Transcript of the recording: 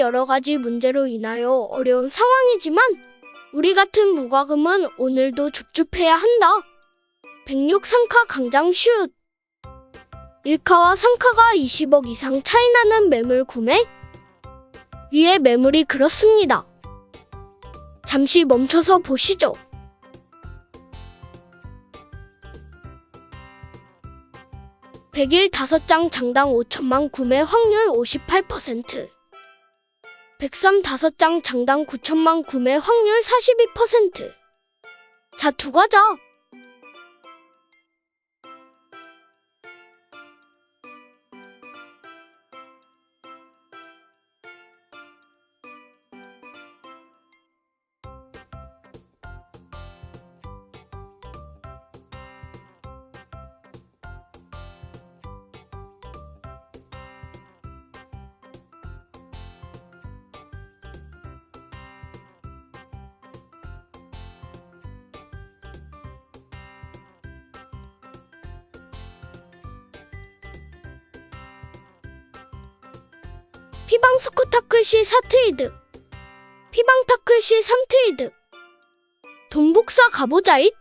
여러 가지 문제로 인하여 어려운 상황이지만 우리 같은 무과금은 오늘도 줍줍해야 한다. 106 상카 강장 슛 1카와 상카가 20억 이상 차이 나는 매물 구매? 위에 매물이 그렇습니다. 잠시 멈춰서 보시죠. 백일 5장 장당 5천만 구매 확률 58%. 103 5장 장당 9천만 구매 확률 42%. 자, 두 과자. 피방 스쿠타클 시 4트이드. 피방 타클 시 3트이드. 돈복사 가보자 잇.